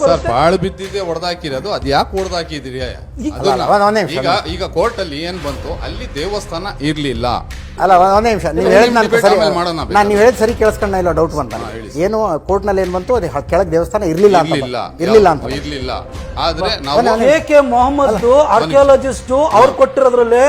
Sir ಬಾಳ್ ಬಿದ್ದಿದೆ ಹೊಡೆದಾಕಿರೋದು ಅದ್ ಯಾಕೆ ಹೊಡೆದಾಕಿದಿರಿ? ಅಲ್ಲ, ಅಲ್ಲ, ಒಂದೇ ನಿಮಿಷ. ಈಗ ಈಗ ಕೋರ್ಟ್ ಅಲ್ಲಿ ಏನ್ ಬಂತು? ಅಲ್ಲಿ ದೇವಸ್ಥಾನ ಇರ್ಲಿಲ್ಲ. ಅಲ್ಲ ಒಂದ್- ಒಂದೇ ನಿಮಿಷ. ನೀವು ಹೇಳಿದ್ ನಾನು debate ಸರಿ ಆಮೇಲೆ ಮಾಡೋಣ ಬೇಕಾದ್ರೆ. ನಾನು ನೀವು ಹೇಳಿದ್ ಸರಿ ಕೇಳಿಸ್ಕೊಂಡ ಇಲ್ಲ ಡೌಟ್ ಬಂತ. ಏನು ಕೋರ್ಟ್ನಲ್ಲಿ ಏನ್ ಬಂತು? ಅದೇ ಕೆಳಗೆ ದೇವಸ್ಥಾನ ಇರಲಿಲ್ಲ ಅಂತ ಇರ್ಲಿಲ್ಲ. ಬಂತು. ಇರ್ಲಿಲ್ಲ ಅಂತ ಇರ್ಲಿಲ್ಲ. ಆದ್ರೆ ನಾವು ಎ ಕೆ ಮೊಹಮ್ಮದ್ ಆರ್ಕಿಯಾಲಜಿಸ್ಟು ಅವ್ರು ಕೊಟ್ಟಿರೋದ್ರಲ್ಲಿ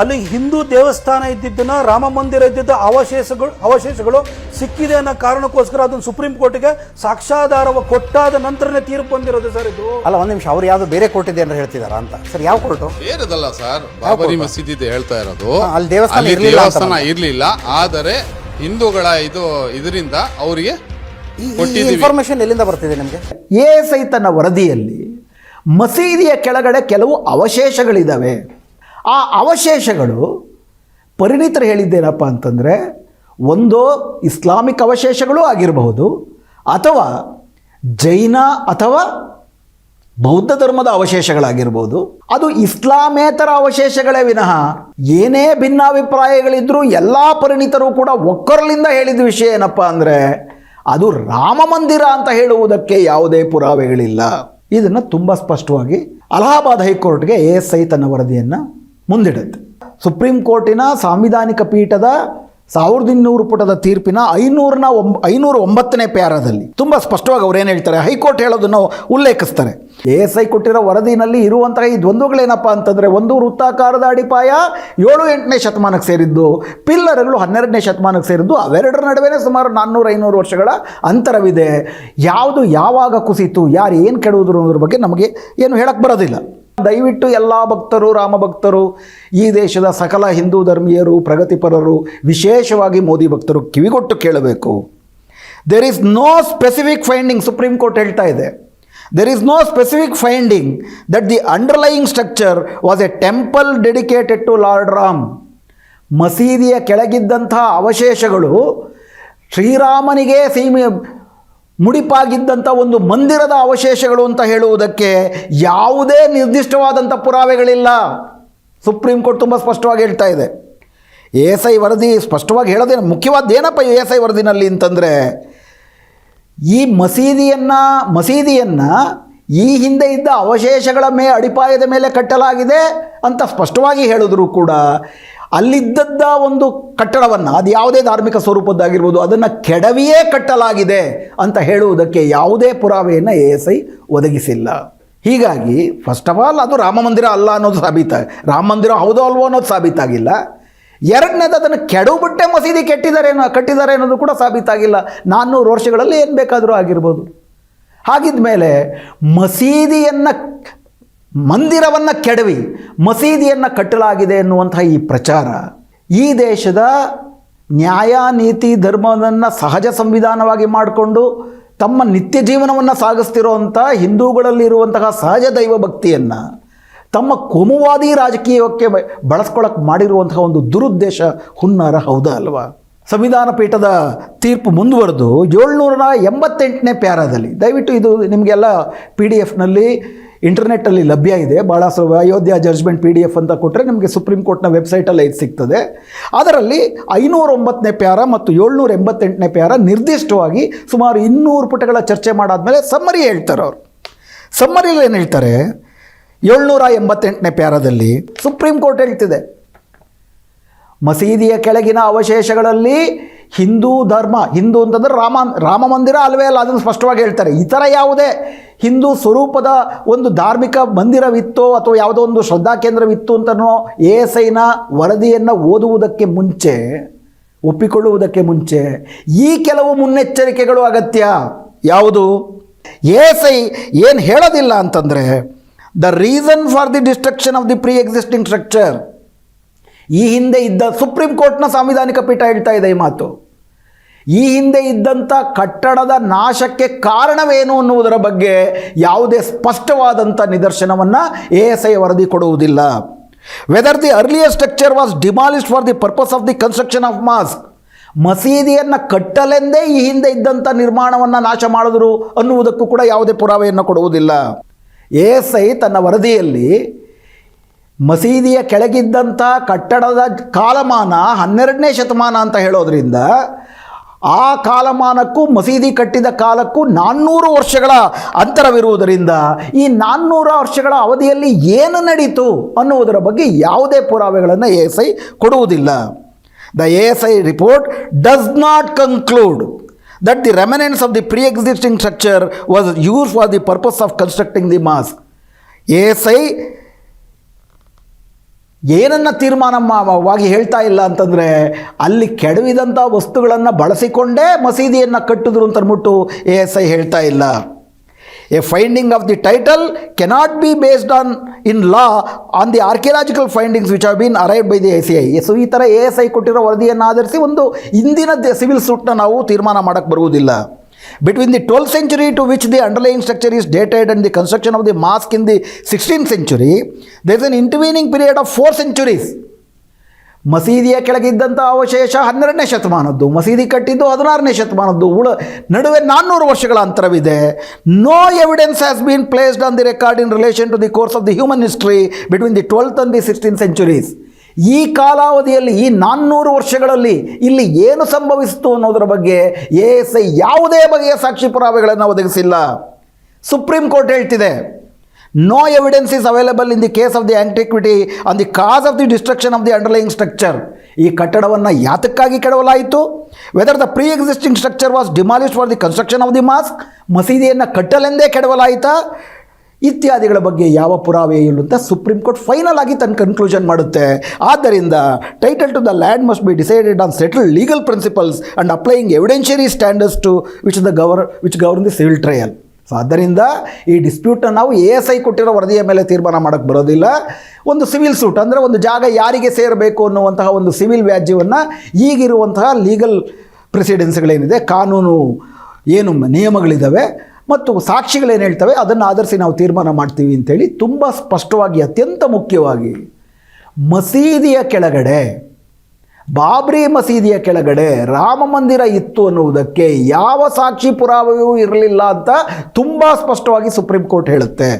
ಅಲ್ಲಿ ಹಿಂದೂ ದೇವಸ್ಥಾನ ಇದ್ದಿದ್ದನ್ನು ರಾಮ ಮಂದಿರ ಇದ್ದಿದ್ದ ಅವಶೇಷಗಳು ಅವಶೇಷಗಳು ಸಿಕ್ಕಿದೆ ಅನ್ನೋ ಕಾರಣಕ್ಕೋಸ್ಕರ ಅದನ್ನು ಸುಪ್ರೀಂ ಕೋರ್ಟ್ಗೆ ಸಾಕ್ಷಾಧಾರವ ಕೊಟ್ಟಾದ ನಂತರನೇ ತೀರ್ಪು ಬಂದಿರೋದು ಸರ್ ಇದು. ಅಲ್ಲ ಒಂದ್ ನಿಮಿಷ ಅವ್ರು ಯಾವ್ದು ಬೇರೆ ಕೋರ್ಟ್ ಇದೆ ಅಂತ ಹೇಳ್ತಿದಾರ ಅಂತ? ಸರ್ ಯಾವ ಕೋರ್ಟು ಬೇರೆದಲ್ಲ ಸರ್ ಬಾಬರಿ ಮಸೀದಿ ಇದೆ ಹೇಳ್ತಾ ಇರೋದು. ಅಲ್ಲಿ ದೇವಸ್ಥಾನ ಅಲ್ಲಿ ಇರ್ಲಿಲ್ಲ ದೇವಸ್ಥಾನ ಇರ್ಲಿಲ್ಲ ಆದರೆ ಹಿಂದೂಗಳ ಇದು ಇದರಿಂದ ಅವರಿಗೆ ಈ ಕೊಟ್ಟಿದ್ದೀವಿ. ಇನ್ಫಾರ್ಮೇಶನ್ ಎಲ್ಲಿಂದ ಬರ್ತಿದೆ ನಿಮಗೆ? ಎ ಎಸ್ ಐ ತನ್ನ ವರದಿಯಲ್ಲಿ ಮಸೀದಿಯ ಕೆಳಗಡೆ ಕೆಲವು ಅವಶೇಷಗಳಿದ್ದಾವೆ ಆ ಅವಶೇಷಗಳು ಪರಿಣಿತರು ಹೇಳಿದ್ದೇನಪ್ಪ ಅಂತಂದರೆ ಒಂದು ಇಸ್ಲಾಮಿಕ್ ಅವಶೇಷಗಳು ಆಗಿರಬಹುದು ಅಥವಾ ಜೈನ ಅಥವಾ ಬೌದ್ಧ ಧರ್ಮದ ಅವಶೇಷಗಳಾಗಿರ್ಬೋದು ಅದು ಇಸ್ಲಾಮೇತರ ಅವಶೇಷಗಳೇ ವಿನಃ ಏನೇ ಭಿನ್ನಾಭಿಪ್ರಾಯಗಳಿದ್ದರೂ ಎಲ್ಲ ಪರಿಣಿತರು ಕೂಡ ಒಕ್ಕರಲಿಂದ ಹೇಳಿದ ವಿಷಯ ಏನಪ್ಪ ಅಂದರೆ ಅದು ರಾಮ ಮಂದಿರ ಅಂತ ಹೇಳುವುದಕ್ಕೆ ಯಾವುದೇ ಪುರಾವೆಗಳಿಲ್ಲ. ಇದನ್ನು ತುಂಬ ಸ್ಪಷ್ಟವಾಗಿ ಅಲಹಾಬಾದ್ ಹೈಕೋರ್ಟ್ಗೆ ಎ ಎಸ್ ಐ ತನ್ನ ವರದಿಯನ್ನು ಮುಂದಿಡುತ್ತೆ. ಸುಪ್ರೀಂ ಕೋರ್ಟಿನ ಸಾಂವಿಧಾನಿಕ ಪೀಠದ ಸಾವಿರದ ಇನ್ನೂರು ಪುಟದ ತೀರ್ಪಿನ ಐನೂರನ ಒಂಬ, ಐನೂರ ಒಂಬತ್ತನೇ ಪ್ಯಾರದಲ್ಲಿ ತುಂಬ ಸ್ಪಷ್ಟವಾಗಿ ಅವ್ರು ಏನು ಹೇಳ್ತಾರೆ? ಹೈಕೋರ್ಟ್ ಹೇಳೋದನ್ನು ಉಲ್ಲೇಖಿಸ್ತಾರೆ. ಎ ಎಸ್ ಐ ಕೊಟ್ಟಿರೋ ವರದಿನಲ್ಲಿ ಇರುವಂತಹ ಈ ದ್ವಂದ್ವಗಳೇನಪ್ಪ ಅಂತಂದರೆ ಒಂದು ವೃತ್ತಾಕಾರದ ಅಡಿಪಾಯ, ಏಳು ಎಂಟನೇ ಶತಮಾನಕ್ಕೆ ಸೇರಿದ್ದು, ಪಿಲ್ಲರ್ಗಳು ಹನ್ನೆರಡನೇ ಶತಮಾನಕ್ಕೆ ಸೇರಿದ್ದು, ಅವೆರಡರ ನಡುವೆನೇ ಸುಮಾರು ನಾನ್ನೂರು ಐನೂರು ವರ್ಷಗಳ ಅಂತರವಿದೆ. ಯಾವುದು ಯಾವಾಗ ಕುಸಿತು ಯಾರು ಏನು ಕೆಡುವುದ್ರು ಅನ್ನೋದ್ರ ಬಗ್ಗೆ ನಮಗೆ ಏನು ಹೇಳಕ್ಕೆ ಬರೋದಿಲ್ಲ. ದಯವಿಟ್ಟು ಎಲ್ಲ ಭಕ್ತರು, ರಾಮ ಭಕ್ತರು, ಈ ದೇಶದ ಸಕಲ ಹಿಂದೂ ಧರ್ಮೀಯರು, ಪ್ರಗತಿಪರರು, ವಿಶೇಷವಾಗಿ ಮೋದಿ ಭಕ್ತರು ಕಿವಿಗೊಟ್ಟು ಕೇಳಬೇಕು. There is no specific finding supreme court ಹೇಳ್ತಾ ಇದೆ. There is no specific finding that the underlying structure was a temple dedicated to lord Ram ಮಸೀದಿಯ ಕೆಳಗಿದ್ದಂಥ ಅವಶೇಷಗಳು ಶ್ರೀರಾಮನಿಗೆ ಸೀಮೆ ಮುಡಿಪಾಗಿದ್ದಂಥ ಒಂದು ಮಂದಿರದ ಅವಶೇಷಗಳು ಅಂತ ಹೇಳುವುದಕ್ಕೆ ಯಾವುದೇ ನಿರ್ದಿಷ್ಟವಾದಂಥ ಪುರಾವೆಗಳಿಲ್ಲ. ಸುಪ್ರೀಂ ಕೋರ್ಟ್ ತುಂಬ ಸ್ಪಷ್ಟವಾಗಿ ಹೇಳ್ತಾ ಇದೆ. ಎಸ್ ಐ ವರದಿ ಸ್ಪಷ್ಟವಾಗಿ ಹೇಳೋದೇನು ಮುಖ್ಯವಾದ ಏನಪ್ಪ ಎ ಎಸ್ ಐ ವರದಿನಲ್ಲಿ ಅಂತಂದರೆ, ಈ ಮಸೀದಿಯನ್ನು ಮಸೀದಿಯನ್ನು ಈ ಹಿಂದೆ ಇದ್ದ ಅವಶೇಷಗಳ ಮೇ ಅಡಿಪಾಯದ ಮೇಲೆ ಕಟ್ಟಲಾಗಿದೆ ಅಂತ ಸ್ಪಷ್ಟವಾಗಿ ಹೇಳಿದ್ರು ಕೂಡ ಅಲ್ಲಿದ್ದದ್ದ ಒಂದು ಕಟ್ಟಡವನ್ನು, ಅದು ಯಾವುದೇ ಧಾರ್ಮಿಕ ಸ್ವರೂಪದ್ದಾಗಿರ್ಬೋದು, ಅದನ್ನು ಕೆಡವಿಯೇ ಕಟ್ಟಲಾಗಿದೆ ಅಂತ ಹೇಳುವುದಕ್ಕೆ ಯಾವುದೇ ಪುರಾವೆಯನ್ನು ಎ ಎಸ್ ಐ ಒದಗಿಸಿಲ್ಲ. ಹೀಗಾಗಿ ಫಸ್ಟ್ ಆಫ್ ಆಲ್ ಅದು ರಾಮ ಮಂದಿರ ಅಲ್ಲ ಅನ್ನೋದು ಸಾಬೀತ, ರಾಮ ಮಂದಿರ ಹೌದೋ ಅಲ್ವೋ ಅನ್ನೋದು ಸಾಬೀತಾಗಿಲ್ಲ. ಎರಡನೇದು, ಅದನ್ನು ಕೆಡವುಬಿಟ್ಟೆ ಮಸೀದಿ ಕೆಟ್ಟಿದ್ದಾರೆ ಕಟ್ಟಿದ್ದಾರೆ ಅನ್ನೋದು ಕೂಡ ಸಾಬೀತಾಗಿಲ್ಲ. ನಾನ್ನೂರು ವರ್ಷಗಳಲ್ಲಿ ಏನು ಬೇಕಾದರೂ ಆಗಿರ್ಬೋದು. ಹಾಗಿದ್ಮೇಲೆ ಮಸೀದಿಯನ್ನು ಮಂದಿರವನ್ನು ಕೆಡವಿ, ಮಸೀದಿಯನ್ನು ಕಟ್ಟಲಾಗಿದೆ ಎನ್ನುವಂತಹ ಈ ಪ್ರಚಾರ, ಈ ದೇಶದ ನ್ಯಾಯ, ನೀತಿ, ಧರ್ಮವನ್ನು ಸಹಜ ಸಂವಿಧಾನವಾಗಿ ಮಾಡಿಕೊಂಡು ತಮ್ಮ ನಿತ್ಯ ಜೀವನವನ್ನು ಸಾಗಿಸ್ತಿರುವಂಥ ಹಿಂದೂಗಳಲ್ಲಿರುವಂತಹ ಸಹಜ ದೈವ ಭಕ್ತಿಯನ್ನು, ತಮ್ಮ ಕೋಮುವಾದಿ ರಾಜಕೀಯಕ್ಕೆ ಬಳಸ್ಕೊಳಕ್ಕೆ ಮಾಡಿರುವಂತಹ ಒಂದು ದುರುದ್ದೇಶ ಹುನ್ನಾರ ಹೌದಾ ಅಲ್ವಾ? ಸಂವಿಧಾನ ಪೀಠದ ತೀರ್ಪು ಮುಂದುವರೆದು ಏಳ್ನೂರ ಎಂಬತ್ತೆಂಟನೇ ಪ್ಯಾರಾದಲ್ಲಿ, ದಯವಿಟ್ಟು ಇದು ನಿಮಗೆಲ್ಲ ಪಿ ಡಿ ಎಫ್ನಲ್ಲಿ ಇಂಟರ್ನೆಟ್ಟಲ್ಲಿ ಲಭ್ಯ ಇದೆ. ಭಾಳ ಸುಲಭ Ayodhya judgment P D F ಅಂತ ಕೊಟ್ಟರೆ ನಿಮಗೆ ಸುಪ್ರೀಂ ಕೋರ್ಟ್ನ ವೆಬ್ಸೈಟಲ್ಲಿ ಇದು ಸಿಗ್ತದೆ. ಅದರಲ್ಲಿ ಐನೂರ ಒಂಬತ್ತನೇ ಪ್ಯಾರ ಮತ್ತು ಏಳ್ನೂರ ಎಂಬತ್ತೆಂಟನೇ ಪ್ಯಾರ ನಿರ್ದಿಷ್ಟವಾಗಿ ಸುಮಾರು ಇನ್ನೂರು ಪುಟಗಳ ಚರ್ಚೆ ಮಾಡಾದ್ಮೇಲೆ ಸಮ್ಮರಿ ಹೇಳ್ತಾರೆ ಅವರು. ಸಮ್ಮರಿ ಏನು ಹೇಳ್ತಾರೆ? ಏಳ್ನೂರ ಎಂಬತ್ತೆಂಟನೇ ಪ್ಯಾರದಲ್ಲಿ ಸುಪ್ರೀಂ ಕೋರ್ಟ್ ಹೇಳ್ತಿದೆ. ಮಸೀದಿಯ ಕೆಳಗಿನ ಅವಶೇಷಗಳಲ್ಲಿ ಹಿಂದೂ ಧರ್ಮ, ಹಿಂದೂ ಅಂತಂದರೆ ರಾಮ ರಾಮ ಮಂದಿರ ಅಲ್ವೇ ಅಲ್ಲ, ಅದನ್ನು ಸ್ಪಷ್ಟವಾಗಿ ಹೇಳ್ತಾರೆ. ಇತರ ಯಾವುದೇ ಹಿಂದೂ ಸ್ವರೂಪದ ಒಂದು ಧಾರ್ಮಿಕ ಮಂದಿರವಿತ್ತೋ ಅಥವಾ ಯಾವುದೋ ಒಂದು ಶ್ರದ್ಧಾ ಕೇಂದ್ರವಿತ್ತು ಅಂತನೋ ಎ ಎಸ್ ಐನ ವರದಿಯನ್ನು ಓದುವುದಕ್ಕೆ ಮುಂಚೆ, ಒಪ್ಪಿಕೊಳ್ಳುವುದಕ್ಕೆ ಮುಂಚೆ, ಈ ಕೆಲವು ಮುನ್ನೆಚ್ಚರಿಕೆಗಳು ಅಗತ್ಯ. ಯಾವುದು? ಎ ಎಸ್ ಐ ಏನು ಹೇಳೋದಿಲ್ಲ ಅಂತಂದರೆ, the reason for the destruction of the pre existing structure. ಈ ಹಿಂದೆ ಇದ್ದ ಸುಪ್ರೀಂ ಕೋರ್ಟ್ನ ಸಾಂವಿಧಾನಿಕ ಪೀಠ ಹೇಳ್ತಾ ಇದೆ ಈ ಮಾತು. ಈ ಹಿಂದೆ ಇದ್ದಂಥ ಕಟ್ಟಡದ ನಾಶಕ್ಕೆ ಕಾರಣವೇನು ಅನ್ನುವುದರ ಬಗ್ಗೆ ಯಾವುದೇ ಸ್ಪಷ್ಟವಾದಂಥ ನಿದರ್ಶನವನ್ನು ಎ ಎಸ್ ಐ ವರದಿ ಕೊಡುವುದಿಲ್ಲ. Whether the earlier structure was demolished for the purpose of the construction of mosque ಮಸೀದಿಯನ್ನು ಕಟ್ಟಲೆಂದೇ ಈ ಹಿಂದೆ ಇದ್ದಂಥ ನಿರ್ಮಾಣವನ್ನು ನಾಶ ಮಾಡಿದ್ರು ಅನ್ನುವುದಕ್ಕೂ ಕೂಡ ಯಾವುದೇ ಪುರಾವೆಯನ್ನು ಕೊಡುವುದಿಲ್ಲ. ಎ ಎಸ್ ಐ ತನ್ನ ವರದಿಯಲ್ಲಿ ಮಸೀದಿಯ ಕೆಳಗಿದ್ದಂಥ ಕಟ್ಟಡದ ಕಾಲಮಾನ ಹನ್ನೆರಡನೇ ಶತಮಾನ ಅಂತ ಹೇಳೋದ್ರಿಂದ ಆ ಕಾಲಮಾನಕ್ಕೂ, ಮಸೀದಿ ಕಟ್ಟಿದ ಕಾಲಕ್ಕೂ ನಾನ್ನೂರು ವರ್ಷಗಳ ಅಂತರವಿರುವುದರಿಂದ ಈ ನಾನ್ನೂರು ವರ್ಷಗಳ ಅವಧಿಯಲ್ಲಿ ಏನು ನಡೀತು ಅನ್ನುವುದರ ಬಗ್ಗೆ ಯಾವುದೇ ಪುರಾವೆಗಳನ್ನು ಎ ಎಸ್ ಐ ಕೊಡುವುದಿಲ್ಲ. The A S I report does not conclude that the remnants of the pre existing structure was use for the purpose of constructing the mosque. A ಏನನ್ನು ತೀರ್ಮಾನವಾಗಿ ಹೇಳ್ತಾ ಇಲ್ಲ ಅಂತಂದರೆ ಅಲ್ಲಿ ಕೆಡವಿದಂಥ ವಸ್ತುಗಳನ್ನು ಬಳಸಿಕೊಂಡೇ ಮಸೀದಿಯನ್ನು ಕಟ್ಟಿದ್ರು ಅಂತ ಅಂದ್ಬಿಟ್ಟು ಎ ಎಸ್ ಐ ಹೇಳ್ತಾ ಇಲ್ಲ. A finding of the title cannot be based on in law on the archaeological findings which have been arrive by the A C I so ಈ ಥರ ಎ ಎಸ್ ಐ ಕೊಟ್ಟಿರೋ ವರದಿಯನ್ನು ಆಧರಿಸಿ ಒಂದು ಇಂದಿನ civil ಸೂಟ್ನ ನಾವು ತೀರ್ಮಾನ ಮಾಡೋಕ್ಕೆ ಬರುವುದಿಲ್ಲ. Between the twelfth century to which the underlying structure is dated and the construction of the mosque in the sixteen century there is an intervening period of four centuries ಮಸೀದಿಯ ಕೆಳಗಿದ್ದಂಥ ಅವಶೇಷ ಹನ್ನೆರಡನೇ ಶತಮಾನದ್ದು, ಮಸೀದಿ ಕಟ್ಟಿದ್ದು ಹದಿನಾರನೇ ಶತಮಾನದ್ದು, ಉಳ ನಡುವೆ ನಾನ್ನೂರು ವರ್ಷಗಳ ಅಂತರವಿದೆ. No evidence has been placed on the record in relation to the course of the human history between the twelfth and the sixteen centuries ಈ ಕಾಲಾವಧಿಯಲ್ಲಿ, ಈ ನಾನ್ನೂರು ವರ್ಷಗಳಲ್ಲಿ ಇಲ್ಲಿ ಏನು ಸಂಭವಿಸಿತು ಅನ್ನೋದರ ಬಗ್ಗೆ ಎ ಎಸ್ ಐ ಯಾವುದೇ ಬಗೆಯ ಸಾಕ್ಷಿ ಪುರಾವೆಗಳನ್ನು ಒದಗಿಸಿಲ್ಲ. Supreme court ಹೇಳ್ತಿದೆ no evidence is available in the case of the antiquity on the cause of the destruction of the underlying structure ಈ ಕಟ್ಟಡವನ್ನು ಯಾತಕ್ಕಾಗಿ ಕೆಡವಲಾಯಿತು? Whether the pre existing structure was demolish for the construction of the mosque ಮಸೀದಿಯನ್ನು ಕಟ್ಟಲೆಂದೇ ಕೆಡವಲಾಯಿತಾ? ಇತ್ಯಾದಿಗಳ ಬಗ್ಗೆ ಯಾವ ಪುರಾವೆ ಅಂತ ಸುಪ್ರೀಂ ಕೋರ್ಟ್ ಫೈನಲ್ ಆಗಿ ತನ್ನ ಕನ್ಕ್ಲೂಷನ್ ಮಾಡುತ್ತೆ. ಆದ್ದರಿಂದ title to the land must be decided on settle legal principles and applying evidentiary standards to which the gover which govern the civil trial so ಆದ್ದರಿಂದ ಈ ಡಿಸ್ಪ್ಯೂಟ್ನ ನಾವು ಎ ಎಸ್ ಐ ಕೊಟ್ಟಿರೋ ವರದಿಯ ಮೇಲೆ ತೀರ್ಮಾನ ಮಾಡೋಕ್ಕೆ ಬರೋದಿಲ್ಲ. ಒಂದು ಸಿವಿಲ್ ಸೂಟ್ ಅಂದರೆ ಒಂದು ಜಾಗ ಯಾರಿಗೆ ಸೇರಬೇಕು ಅನ್ನುವಂತಹ ಒಂದು ಸಿವಿಲ್ ವ್ಯಾಜ್ಯವನ್ನು ಈಗಿರುವಂತಹ ಲೀಗಲ್ ಪ್ರೆಸಿಡೆನ್ಸ್ಗಳೇನಿದೆ ಕಾನೂನು ಏನು ನಿಯಮಗಳಿದ್ದಾವೆ ಮತ್ತು ಸಾಕ್ಷಿಗಳೇನು ಹೇಳ್ತವೆ, ಅದನ್ನು ಆಧರಿಸಿ ನಾವು ತೀರ್ಮಾನ ಮಾಡ್ತೀವಿ ಅಂತೇಳಿ ತುಂಬ ಸ್ಪಷ್ಟವಾಗಿ ಅತ್ಯಂತ ಮುಖ್ಯವಾಗಿ ಮಸೀದಿಯ ಕೆಳಗಡೆ, ಬಾಬ್ರಿ ಮಸೀದಿಯ ಕೆಳಗಡೆ ರಾಮ ಮಂದಿರ ಇತ್ತು ಅನ್ನುವುದಕ್ಕೆ ಯಾವ ಸಾಕ್ಷಿ ಪುರಾವೆಯೂ ಇರಲಿಲ್ಲ ಅಂತ ತುಂಬ ಸ್ಪಷ್ಟವಾಗಿ ಸುಪ್ರೀಂ ಕೋರ್ಟ್ ಹೇಳುತ್ತೆ.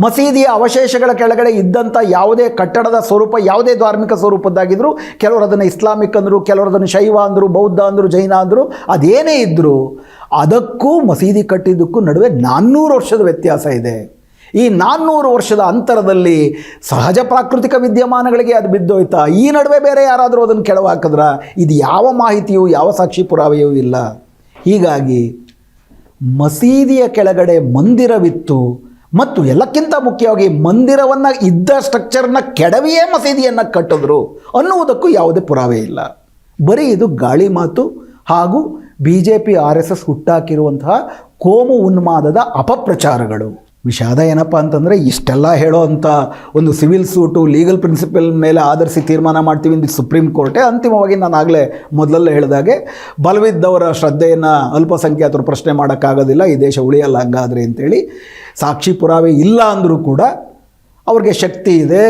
ಮಸೀದಿಯ ಅವಶೇಷಗಳ ಕೆಳಗಡೆ ಇದ್ದಂಥ ಯಾವುದೇ ಕಟ್ಟಡದ ಸ್ವರೂಪ, ಯಾವುದೇ ಧಾರ್ಮಿಕ ಸ್ವರೂಪದ್ದಾಗಿದ್ದರೂ ಕೆಲವರು ಅದನ್ನು ಇಸ್ಲಾಮಿಕ್ ಅಂದರು, ಕೆಲವರು ಅದನ್ನು ಶೈವ ಅಂದರು, ಬೌದ್ಧ ಅಂದರು, ಜೈನ ಅಂದರು, ಅದೇನೇ ಇದ್ದರೂ ಅದಕ್ಕೂ ಮಸೀದಿ ಕಟ್ಟಿದ್ದಕ್ಕೂ ನಡುವೆ ನಾನ್ನೂರು ವರ್ಷದ ವ್ಯತ್ಯಾಸ ಇದೆ. ಈ ನಾನ್ನೂರು ವರ್ಷದ ಅಂತರದಲ್ಲಿ ಸಹಜ ಪ್ರಾಕೃತಿಕ ವಿದ್ಯಮಾನಗಳಿಗೆ ಅದು ಬಿದ್ದೋಯ್ತಾ? ಈ ನಡುವೆ ಬೇರೆ ಯಾರಾದರೂ ಅದನ್ನು ಕೆಳವು ಹಾಕಿದ್ರ ಇದು ಯಾವ ಮಾಹಿತಿಯೂ, ಯಾವ ಸಾಕ್ಷಿ ಪುರಾವೆಯೂ ಇಲ್ಲ. ಹೀಗಾಗಿ ಮಸೀದಿಯ ಕೆಳಗಡೆ ಮಂದಿರವಿತ್ತು. ಮತ್ತು ಎಲ್ಲಕ್ಕಿಂತ ಮುಖ್ಯವಾಗಿ ಮಂದಿರವನ್ನು ಇದ್ದ ಸ್ಟ್ರಕ್ಚರ್ನ ಕೆಡವಿಯೇ ಮಸೀದಿಯನ್ನು ಕಟ್ಟಿದ್ರು ಅನ್ನುವುದಕ್ಕೂ ಯಾವುದೇ ಪುರಾವೆ ಇಲ್ಲ. ಬರೀ ಇದು ಗಾಳಿ ಮಾತು ಹಾಗೂ B J P R S S ಹುಟ್ಟಾಕಿರುವಂತಹ ಕೋಮು ಉನ್ಮಾದದ ಅಪಪ್ರಚಾರಗಳು. ವಿಷಾದ ಏನಪ್ಪ ಅಂತಂದರೆ ಇಷ್ಟೆಲ್ಲ ಹೇಳೋ ಅಂಥ ಒಂದು ಸಿವಿಲ್ ಸೂಟು, ಲೀಗಲ್ ಪ್ರಿನ್ಸಿಪಲ್ ಮೇಲೆ ಆಧರಿಸಿ ತೀರ್ಮಾನ ಮಾಡ್ತೀವಿ ಅಂತ ಸುಪ್ರೀಂ ಕೋರ್ಟೇ ಅಂತಿಮವಾಗಿ ನಾನು ಆಗಲೇ ಮೊದಲಲ್ಲೇ ಹೇಳಿದಾಗೆ ಬಲವಿದ್ದವರ ಶ್ರದ್ಧೆಯನ್ನು ಅಲ್ಪಸಂಖ್ಯಾತರು ಪ್ರಶ್ನೆ ಮಾಡೋಕ್ಕಾಗೋದಿಲ್ಲ, ಈ ದೇಶ ಉಳಿಯಲ್ಲ ಹಂಗಾದ್ರೆ ಅಂತೇಳಿ ಸಾಕ್ಷಿ ಪುರಾವೆ ಇಲ್ಲ ಅಂದರೂ ಕೂಡ ಅವ್ರಿಗೆ ಶಕ್ತಿ ಇದೆ,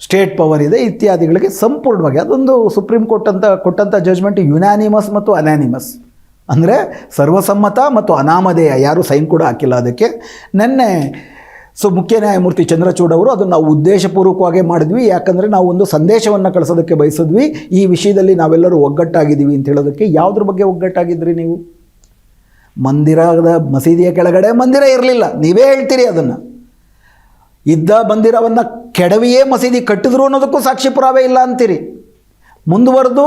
ಸ್ಟೇಟ್ ಪವರ್ ಇದೆ, ಇತ್ಯಾದಿಗಳಿಗೆ ಸಂಪೂರ್ಣವಾಗಿ ಅದೊಂದು ಸುಪ್ರೀಂ ಕೋರ್ಟ್ ಅಂತ ಕೊಟ್ಟಂಥ ಜಜ್ಮೆಂಟ್ ಯುನಾನಿಮಸ್ ಮತ್ತು ಅನಾನಿಮಸ್ ಅಂದರೆ ಸರ್ವಸಮ್ಮತ ಮತ್ತು ಅನಾಮಧೇಯ, ಯಾರು ಸೈನ್ ಕೂಡ ಹಾಕಿಲ್ಲ ಅದಕ್ಕೆ. ನಿನ್ನೆ ಸೊ ಮುಖ್ಯ ನ್ಯಾಯಮೂರ್ತಿ ಚಂದ್ರಚೂಡ್ ಅವರು ಅದನ್ನು ನಾವು ಉದ್ದೇಶಪೂರ್ವಕವಾಗೇ ಮಾಡಿದ್ವಿ. ಯಾಕಂದರೆ ನಾವು ಒಂದು ಸಂದೇಶವನ್ನು ಕಳಿಸೋದಕ್ಕೆ ಬಯಸಿದ್ವಿ. ಈ ವಿಷಯದಲ್ಲಿ ನಾವೆಲ್ಲರೂ ಒಗ್ಗಟ್ಟಾಗಿದ್ದೀವಿ ಅಂತ ಹೇಳೋದಕ್ಕೆ. ಯಾವುದ್ರ ಬಗ್ಗೆ ಒಗ್ಗಟ್ಟಾಗಿದ್ರಿ ನೀವು? ಮಂದಿರದ ಮಸೀದಿಯ ಕೆಳಗಡೆ ಮಂದಿರ ಇರಲಿಲ್ಲ. ನೀವೇ ಹೇಳ್ತೀರಿ ಅದನ್ನು. ಇದ್ದ ಮಂದಿರವನ್ನು ಕೆಡವಿಯೇ ಮಸೀದಿ ಕಟ್ಟಿದ್ರು ಅನ್ನೋದಕ್ಕೂ ಸಾಕ್ಷಿ ಪುರಾವೆ ಇಲ್ಲ ಅಂತೀರಿ. ಮುಂದುವರೆದು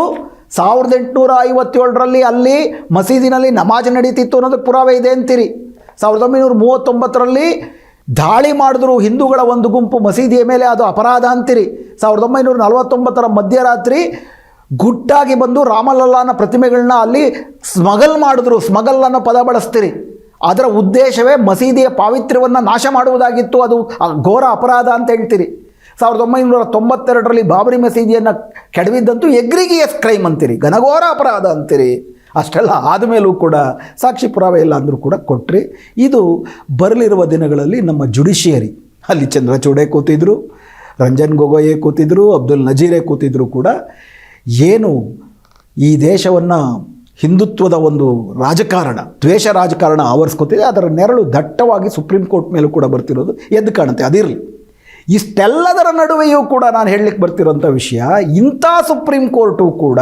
ಸಾವಿರದ ಎಂಟುನೂರ ಐವತ್ತೇಳರಲ್ಲಿ ಅಲ್ಲಿ ಮಸೀದಿನಲ್ಲಿ ನಮಾಜ್ ನಡೀತಿತ್ತು ಅನ್ನೋದಕ್ಕೆ ಪುರಾವೆ ಇದೆ ಅಂತೀರಿ. ಸಾವಿರದ ಒಂಬೈನೂರ ಮೂವತ್ತೊಂಬತ್ತರಲ್ಲಿ ದಾಳಿ ಮಾಡಿದ್ರು ಹಿಂದೂಗಳ ಒಂದು ಗುಂಪು ಮಸೀದಿಯ ಮೇಲೆ, ಅದು ಅಪರಾಧ ಅಂತೀರಿ. ಸಾವಿರದ ಒಂಬೈನೂರ ನಲವತ್ತೊಂಬತ್ತರ ಮಧ್ಯರಾತ್ರಿ ಗುಟ್ಟಾಗಿ ಬಂದು ರಾಮಲಲ್ಲಾನ ಪ್ರತಿಮೆಗಳನ್ನ ಅಲ್ಲಿ ಸ್ಮಗಲ್ ಮಾಡಿದ್ರು. ಸ್ಮಗಲ್ ಅನ್ನೋ ಪದ ಬಳಸ್ತೀರಿ. ಅದರ ಉದ್ದೇಶವೇ ಮಸೀದಿಯ ಪಾವಿತ್ರ್ಯವನ್ನು ನಾಶ ಮಾಡುವುದಾಗಿತ್ತು. ಅದು ಘೋರ ಅಪರಾಧ ಅಂತ ಹೇಳ್ತೀರಿ. ಸಾವಿರದ ಒಂಬೈನೂರ ತೊಂಬತ್ತೆರಡರಲ್ಲಿ ಬಾಬರಿ ಮಸೀದಿಯನ್ನು ಕೆಡವಿದ್ದಂತೂ ಎಗ್ರಿಗಿಯಸ್ ಕ್ರೈಮ್ ಅಂತೀರಿ, ಘನಘೋರ ಅಪರಾಧ ಅಂತೀರಿ. ಅಷ್ಟೆಲ್ಲ ಆದಮೇಲೂ ಕೂಡ ಸಾಕ್ಷಿ ಪುರಾವೆ ಇಲ್ಲ ಅಂದರೂ ಕೂಡ ಕೊಟ್ರಿ. ಇದು ಬರಲಿರುವ ದಿನಗಳಲ್ಲಿ ನಮ್ಮ ಜುಡಿಷಿಯರಿ. ಅಲ್ಲಿ ಚಂದ್ರಚೂಡೆ ಕೂತಿದ್ರು, ರಂಜನ್ ಗೊಗೊಯೇ ಕೂತಿದ್ರು, ಅಬ್ದುಲ್ ನಜೀರೇ ಕೂತಿದ್ರು ಕೂಡ ಏನು ಈ ದೇಶವನ್ನು ಹಿಂದುತ್ವದ ಒಂದು ರಾಜಕಾರಣ, ದ್ವೇಷ ರಾಜಕಾರಣ ಆವರಿಸ್ಕೊತಿದೆ. ಅದರ ನೆರಳು ದಟ್ಟವಾಗಿ ಸುಪ್ರೀಂ ಕೋರ್ಟ್ ಮೇಲೂ ಕೂಡ ಬರ್ತಿರೋದು ಎದ್ದು ಕಾಣುತ್ತೆ, ಅದಿರಲಿ. ಇಷ್ಟೆಲ್ಲದರ ನಡುವೆಯೂ ಕೂಡ ನಾನು ಹೇಳಲಿಕ್ಕೆ ಬರ್ತಿರೋಂಥ ವಿಷಯ, ಇಂಥ ಸುಪ್ರೀಂ ಕೋರ್ಟು ಕೂಡ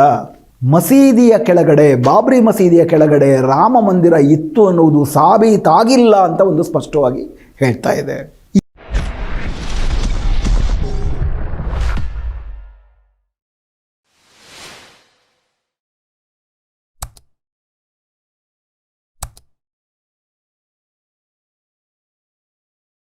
ಮಸೀದಿಯ ಕೆಳಗಡೆ, ಬಾಬ್ರಿ ಮಸೀದಿಯ ಕೆಳಗಡೆ ರಾಮ ಮಂದಿರ ಇತ್ತು ಅನ್ನುವುದು ಸಾಬೀತಾಗಿಲ್ಲ ಅಂತ ಒಂದು ಸ್ಪಷ್ಟವಾಗಿ ಹೇಳ್ತಾ ಇದೆ.